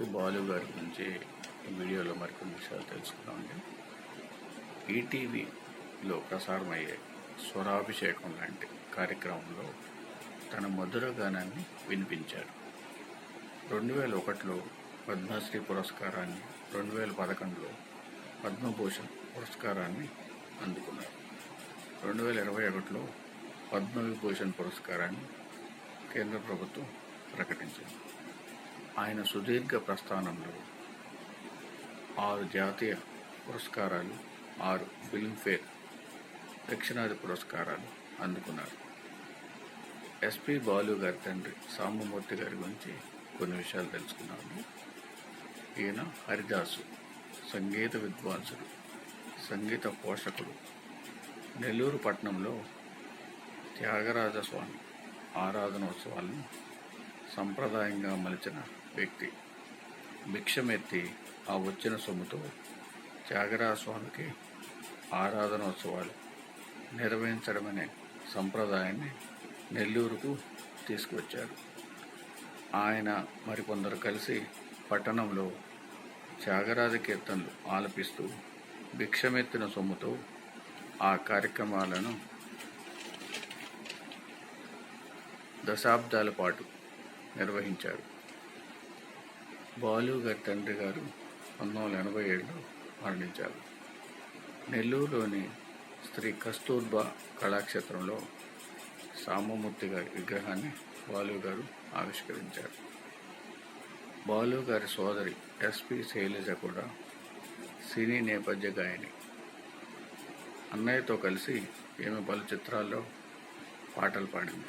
బాలు గారి గురించి ఈ వీడియోలో మరికొన్ని విషయాలు తెలుసుకుందామండి. ఈటీవీలో ప్రసారమయ్యే స్వరాభిషేకం లాంటి కార్యక్రమంలో తన మధుర గానాన్ని వినిపించారు. రెండు వేల ఒకటిలో పద్మశ్రీ పురస్కారాన్ని రెండు వేల పదకొండులో పద్మభూషణ్ పురస్కారాన్ని అందుకున్నారు. రెండు వేల ఇరవై ఒకటిలో పద్మవిభూషణ్ పురస్కారాన్ని కేంద్ర ప్రభుత్వం ప్రకటించింది. ఆయన సుదీర్ఘ ప్రస్థానంలో ఆరు జాతీయ పురస్కారాలు ఆరు ఫిల్మ్ఫేర్ దక్షిణాది పురస్కారాలు అందుకున్నారు. ఎస్పి బాలు గారి తండ్రి సాంబమూర్తి గారి గురించి కొన్ని విషయాలు తెలుసుకున్నాము ఈయన హరిదాసు సంగీత విద్వాంసుడు సంగీత పోషకుడు. నెల్లూరు పట్టణంలో త్యాగరాజస్వామి ఆరాధనోత్సవాలను సంప్రదాయంగా మలిచిన వ్యక్తి. భిక్షమెత్తి ఆ వచ్చిన సొమ్ముతో త్యాగరాజ స్వామికి ఆరాధనోత్సవాలు నిర్వహించడమనే సంప్రదాయాన్ని నెల్లూరుకు తీసుకువచ్చారు. ఆయన మరికొందరు కలిసి పట్టణంలో త్యాగరాజ కీర్తనలు ఆలపిస్తూ భిక్షమెత్తిన సొమ్ముతో ఆ కార్యక్రమాలను దశాబ్దాల పాటు నిర్వహించారు. బాలు గారి తండ్రి గారు పంతొమ్మిది వందల ఎనభై ఏడులో మరణించారు. నెల్లూరులోని శ్రీ కస్తూర్బా కళాక్షేత్రంలో సామమూర్తి గారి విగ్రహాన్ని బాలు గారు ఆవిష్కరించారు. బాలు గారి సోదరి ఎస్పి శైలజ కూడా సినీ నేపథ్య గాయని. అన్నయ్యతో కలిసి ఈమె పలు చిత్రాల్లో పాటలు పాడింది.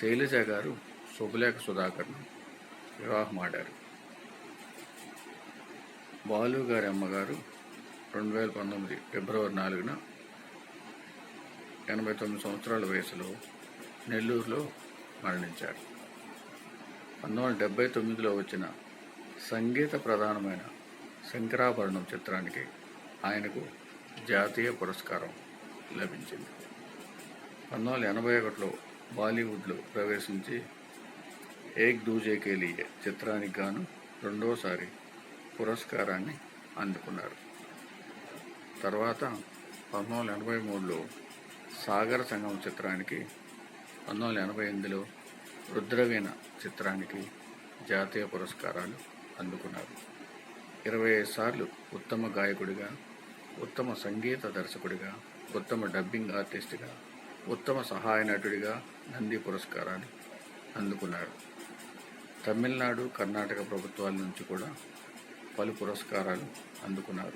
శైలజ గారు శుభలేఖ సుధాకర్ను వివాహం ఆడారు. బాలు గారి అమ్మగారు రెండు వేల పంతొమ్మిది ఫిబ్రవరి నాలుగున ఎనభై తొమ్మిది సంవత్సరాల వయసులో నెల్లూరులో మరణించారు. పంతొమ్మిది వందల డెబ్బై తొమ్మిదిలో వచ్చిన సంగీత ప్రధానమైన శంకరాభరణం చిత్రానికి ఆయనకు జాతీయ పురస్కారం లభించింది. పంతొమ్మిది వందల ఎనభై ఒకటిలో బాలీవుడ్లో ప్రవేశించి ఏక్ దూజే కేలియే చిత్రానికి గాను రెండోసారి పురస్కారాన్ని అందుకున్నారు. తర్వాత పంతొమ్మిది వందల ఎనభై మూడులో సాగర సంగం చిత్రానికి పంతొమ్మిది వందల ఎనభై ఎనిమిదిలో రుద్రవీణ చిత్రానికి జాతీయ పురస్కారాలు అందుకున్నారు. ఇరవై ఐదు సార్లు ఉత్తమ గాయకుడిగా ఉత్తమ సంగీత దర్శకుడిగా ఉత్తమ డబ్బింగ్ ఆర్టిస్ట్గా ఉత్తమ సహాయ నటుడిగా నంది పురస్కారాన్ని అందుకున్నారు. తమిళనాడు కర్ణాటక ప్రభుత్వాల నుంచి కూడా పలు పురస్కారాలు అందుకున్నారు.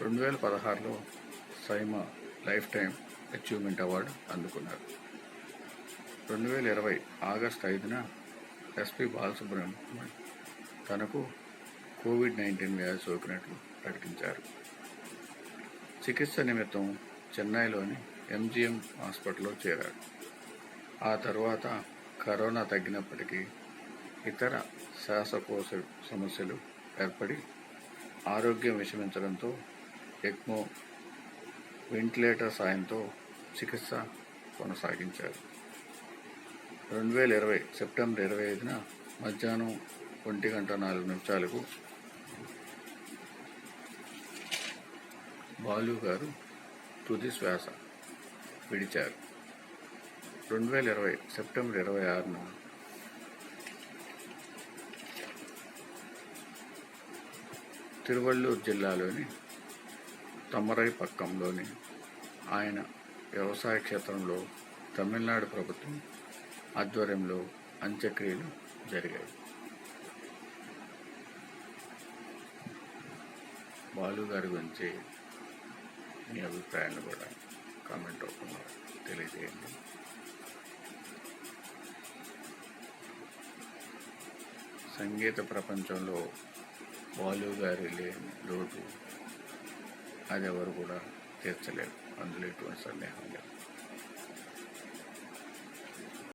రెండు వేల పదహారులో SIIMA lifetime achievement award అందుకున్నారు. రెండు వేల ఇరవై ఆగస్టు ఐదున ఎస్పి బాలసుబ్రహ్మణ్యం తనకు కోవిడ్ నైన్టీన్ వ్యాధి సోకినట్లు ప్రకటించారు. చికిత్స నిమిత్తం చెన్నైలోని ఎంజిఎం హాస్పిటల్లో చేరారు ఆ తర్వాత కరోనా తగ్గినప్పటికీ ఇతర శ్వాసకోశ సమస్యలు ఏర్పడి ఆరోగ్యం విషమించడంతో ఎక్మో వెంటిలేటర్ సాయంతో చికిత్స కొనసాగించారు. రెండు వేల ఇరవై సెప్టెంబర్ ఇరవై ఐదున మధ్యాహ్నం ఒంటి గంట నాలుగు నిమిషాలకు బాలు గారు తుది శ్వాస విడిచారు. రెండు వేల ఇరవై సెప్టెంబర్ ఇరవై ఆరున తిరువళ్ళూరు జిల్లాలోని తమరై పక్కంలోని ఆయన వ్యవసాయ క్షేత్రంలో తమిళనాడు ప్రభుత్వం ఆధ్వర్యంలో అంత్యక్రియలు జరిగాయి. బాలు గారి గురించి మీ అభిప్రాయాన్ని కూడా కామెంట్ రూపంలో తెలియజేయండి. సంగీత ప్రపంచంలో బాలు గారి లేని లోటు అది ఎవరు కూడా తీర్చలేదు. అందులో ఎటువంటి సందేహం లేదు.